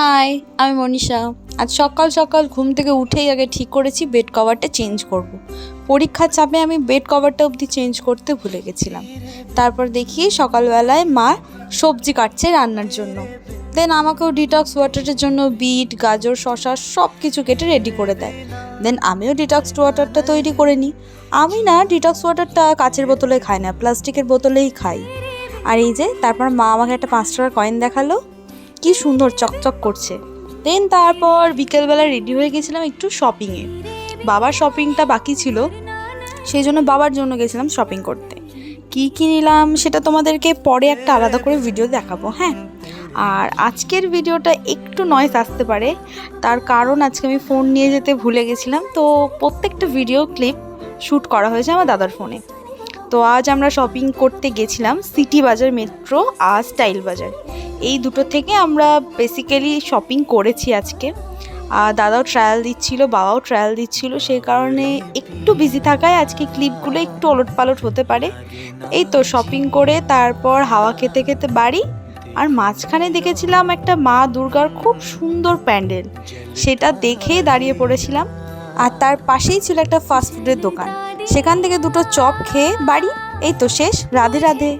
High, আমি মনীষা। আজ সকাল সকাল ঘুম থেকে উঠেই আগে ঠিক করেছি বেড কভারটা চেঞ্জ করব। পরীক্ষার চাপে আমি বেড কভারটা অবধি চেঞ্জ করতে ভুলে গেছিলাম। তারপর দেখি সকালবেলায় মা সবজি কাটছে রান্নার জন্য। দেন আমাকেও ডিটক্স ওয়াটারের জন্য বিট, গাজর শশা সব কিছু কেটে রেডি করে দেয়। দেন আমিও ডিটক্স ওয়াটারটা তৈরি করে নিই। আমি না ডিটক্স ওয়াটারটা কাচের বোতলে খাই না প্লাস্টিকের বোতলেই খাই। আর এই যে, তারপর মা আমাকে একটা পাঁচ টাকার কয়েন দেখাল। কি সুন্দর চকচক করছে। দেন তারপর বিকেলবেলা রেডি হয়ে গেছিলাম একটু শপিংয়ে বাবার শপিংটা বাকি ছিল, সেই জন্য বাবার জন্য গেছিলাম শপিং করতে। কী কী নিলাম সেটা তোমাদেরকে পরে একটা আলাদা করে ভিডিও দেখাবো হ্যাঁ? আর আজকের ভিডিওটা একটু নয়েস আসতে পারে, তার কারণ আজকে আমি ফোন নিয়ে যেতে ভুলে গেছিলাম। তো প্রত্যেকটা ভিডিও ক্লিপ শ্যুট করা হয়েছে আমার দাদার ফোনে তো আজ আমরা শপিং করতে গেছিলাম সিটি বাজার মেট্রো আর স্টাইল বাজার এই দুটো থেকে আমরা বেসিক্যালি শপিং করেছি আজকে। আর দাদাও ট্রায়াল দিচ্ছিল, বাবাও ট্রায়াল দিচ্ছিল, সেই কারণে একটু বিজি থাকায় আজকে ক্লিপগুলো একটু ওলট পালট হতে পারে। এই তো শপিং করে তারপর হাওয়া খেতে খেতে বাড়ি, আর মাঝখানে দেখেছিলাম একটা মা দুর্গার খুব সুন্দর প্যান্ডেল, সেটা দেখেই দাঁড়িয়ে পড়েছিলাম। আর তার পাশেই ছিল একটা ফাস্টফুডের দোকান, সেখান থেকে দুটো চপ খেয়ে বাড়ি, এই তো শেষ, রাধে রাধে।